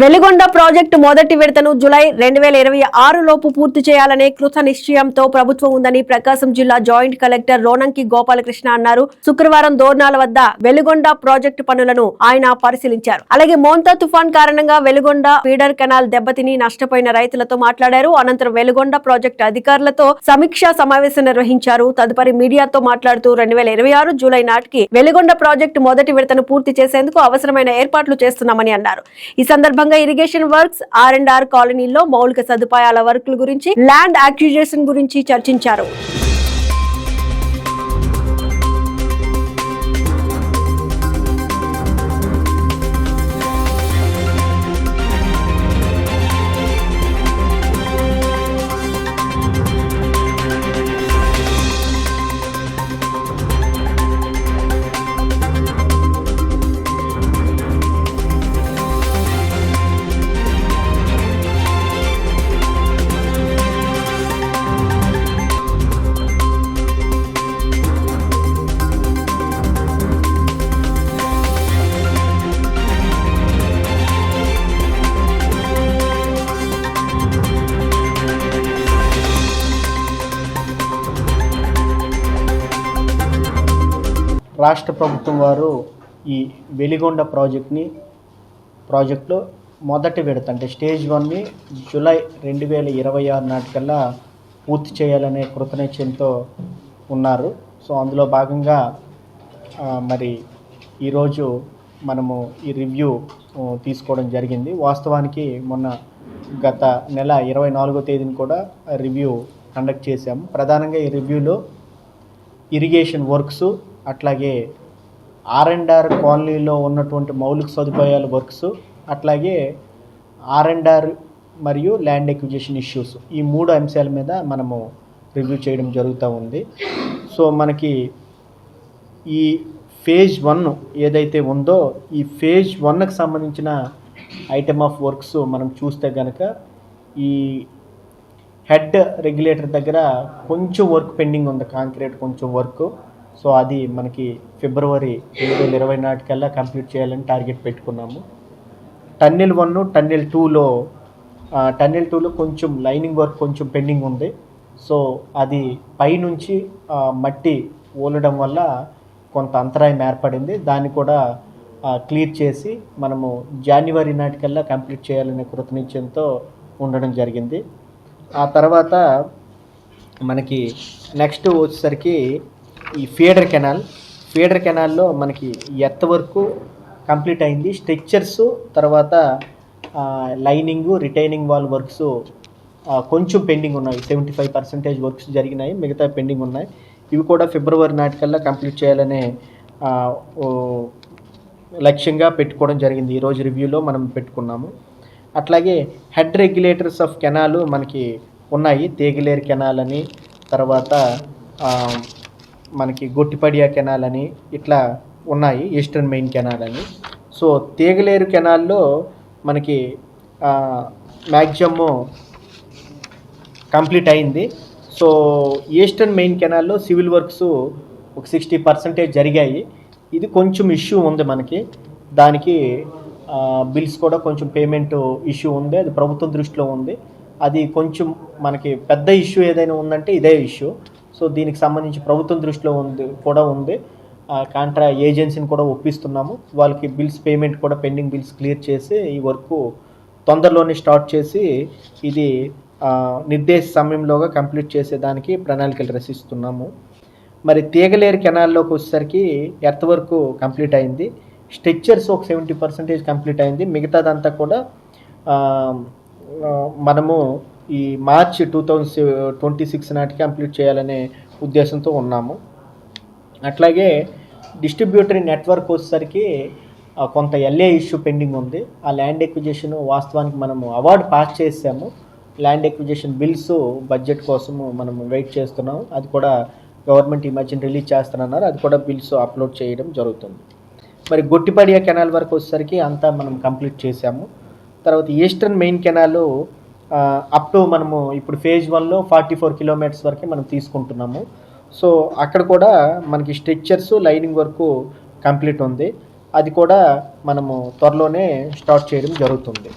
Veligonda project మొదటి విడతను July రెండు వేల ఇరవై ఆరు లోపు పూర్తి చేయాలనే కృత నిశ్చయంతో ప్రభుత్వం ఉందని ప్రకాశం జిల్లా జాయింట్ కలెక్టర్ రోనంకి గోపాలకృష్ణ అన్నారు. శుక్రవారం దోర్నాల వద్ద వెలిగొండ ప్రాజెక్టు పనులను ఆయన పరిశీలించారు. అలాగే మోంతా తుఫాన్ కారణంగా వెలిగొండ ఫీడర్ కెనాల్ దెబ్బతిని నష్టపోయిన రైతులతో మాట్లాడారు. అనంతరం వెలిగొండ ప్రాజెక్టు అధికారులతో సమీక్షా సమావేశం నిర్వహించారు. తదుపరి మీడియాతో మాట్లాడుతూ రెండు వేల ఇరవై ఆరు జూలై నాటికి వెలిగొండ ప్రాజెక్టు మొదటి విడతను పూర్తి చేసేందుకు అవసరమైన ఏర్పాట్లు చేస్తున్నామని అన్నారు. ఈ సందర్భంగా irrigation works R and R కాలనీలో మౌలిక సదుపాయాల వర్కుల గురించి ల్యాండ్ అక్విజిషన్ గురించి చర్చించారు. రాష్ట్ర ప్రభుత్వం వారు ఈ వెలిగొండ ప్రాజెక్ట్ని ప్రాజెక్టులో మొదటి విడత అంటే స్టేజ్ వన్ని జూలై రెండు వేల ఇరవై ఆరు నాటికల్లా పూర్తి చేయాలనే కృతనిశ్చయంతో ఉన్నారు. సో అందులో భాగంగా మరి ఈరోజు మనము ఈ రివ్యూ తీసుకోవడం జరిగింది. వాస్తవానికి మొన్న గత నెల ఇరవై నాలుగో తేదీని కూడా రివ్యూ కండక్ట్ చేశాము. ప్రధానంగా ఈ రివ్యూలో ఇరిగేషన్ వర్క్స్ అట్లాగే ఆర్ అండ్ ఆర్ కాలనీలో ఉన్నటువంటి మౌలిక సదుపాయాల వర్క్స్ అట్లాగే ఆర్ అండ్ ఆర్ మరియు ల్యాండ్ ఎక్విజిషన్ ఇష్యూస్ ఈ మూడు అంశాల మీద మనము రివ్యూ చేయడం జరుగుతూ ఉంది. సో మనకి ఈ ఫేజ్ వన్ ఏదైతే ఉందో ఈ ఫేజ్ వన్కి సంబంధించిన ఐటమ్ ఆఫ్ వర్క్స్ మనం చూస్తే కనుక ఈ హెడ్ రెగ్యులేటర్ దగ్గర కొంచెం వర్క్ పెండింగ్ ఉంది కాంక్రీట్ కొంచెం వర్క్. సో అది మనకి ఫిబ్రవరి రెండు వేల ఇరవై నాటికల్లా కంప్లీట్ చేయాలని టార్గెట్ పెట్టుకున్నాము. టన్నెల్ వన్ టన్నెల్ టూలో టన్నెల్ టూలో కొంచెం లైనింగ్ వర్క్ కొంచెం పెండింగ్ ఉంది. సో అది పైనుంచి మట్టి ఓలడం వల్ల కొంత అంతరాయం ఏర్పడింది. దాన్ని కూడా క్లియర్ చేసి మనము జనవరి నాటికల్లా కంప్లీట్ చేయాలనే కృతనిశ్చయంతో ఉండడం జరిగింది. ఆ తర్వాత మనకి నెక్స్ట్ వచ్చేసరికి ఈ ఫీడర్ కెనాల్. ఫీడర్ కెనాల్లో మనకి ఎర్త్ వరకు కంప్లీట్ అయింది. స్ట్రక్చర్స్ తర్వాత లైనింగ్ రిటైనింగ్ వాల్ వర్క్స్ కొంచెం పెండింగ్ ఉన్నాయి. సెవెంటీ ఫైవ్ పర్సెంటేజ్ వర్క్స్ జరిగినాయి. మిగతా పెండింగ్ ఉన్నాయి. ఇవి కూడా ఫిబ్రవరి నాటికల్లా కంప్లీట్ చేయాలనే లక్ష్యంగా పెట్టుకోవడం జరిగింది. ఈరోజు రివ్యూలో మనం పెట్టుకున్నాము. అట్లాగే హెడ్ రెగ్యులేటర్స్ ఆఫ్ కెనాలు మనకి ఉన్నాయి. తేగిలేరు కెనాల్ అని తర్వాత మనకి గొట్టిపడియా కెనాల్ అని ఇట్లా ఉన్నాయి ఈస్టర్న్ మెయిన్ కెనాల్ అని. సో తీగలేరు కెనాల్లో మనకి మ్యాక్సిమము కంప్లీట్ అయింది. సో ఈస్టర్న్ మెయిన్ కెనాల్లో సివిల్ వర్క్స్ ఒక సిక్స్టీ పర్సెంటేజ్ జరిగాయి. ఇది కొంచెం ఇష్యూ ఉంది మనకి. దానికి బిల్స్ కూడా కొంచెం పేమెంట్ ఇష్యూ ఉంది. అది ప్రభుత్వం దృష్టిలో ఉంది. అది కొంచెం మనకి పెద్ద ఇష్యూ ఏదైనా ఉందంటే ఇదే ఇష్యూ. సో దీనికి సంబంధించి ప్రభుత్వం దృష్టిలో ఉంది కూడా ఉంది. కాంట్రా ఏజెన్సీని కూడా ఒప్పిస్తున్నాము. వాళ్ళకి బిల్స్ పేమెంట్ కూడా పెండింగ్ బిల్స్ క్లియర్ చేసి ఈ వర్క్ తొందరలోనే స్టార్ట్ చేసి ఇది నిర్దేశ సమయంలోగా కంప్లీట్ చేసేదానికి ప్రణాళికలు రచిస్తున్నాము. మరి తీగలేరు కెనాల్లోకి వచ్చేసరికి ఎర్త్ వర్క్ కంప్లీట్ అయింది. స్ట్రక్చర్స్ ఒక సెవెంటీ పర్సెంటేజ్ కంప్లీట్ అయింది. మిగతాదంతా కూడా మనము ఈ March two thousand twenty six నాటికి కంప్లీట్ చేయాలనే ఉద్దేశంతో ఉన్నాము. అట్లాగే డిస్ట్రిబ్యూటరీ నెట్వర్క్ వచ్చేసరికి కొంత ఎల్ఏ ఇష్యూ పెండింగ్ ఉంది. ఆ ల్యాండ్ ఎక్విజిషన్ వాస్తవానికి మనము అవార్డు పాస్ చేసాము. ల్యాండ్ ఎక్విజిషన్ బిల్స్ బడ్జెట్ కోసము మనం వెయిట్ చేస్తున్నాం అది కూడా గవర్నమెంట్ ఈ మధ్యన రిలీజ్ చేస్తున్నారు అది కూడా బిల్స్ అప్లోడ్ చేయడం జరుగుతుంది. మరి గొట్టిపడియా కెనాల్ వరకు వచ్చేసరికి అంతా మనం కంప్లీట్ చేసాము. తర్వాత eastern main canal up to మనము ఇప్పుడు ఫేజ్ వన్లో ఫార్టీ ఫోర్ కిలోమీటర్స్ వరకు మనం తీసుకుంటున్నాము. సో అక్కడ కూడా మనకి స్ట్రిక్చర్స్ లైనింగ్ వరకు కంప్లీట్ ఉంది. అది కూడా మనము త్వరలోనే స్టార్ట్ చేయడం జరుగుతుంది.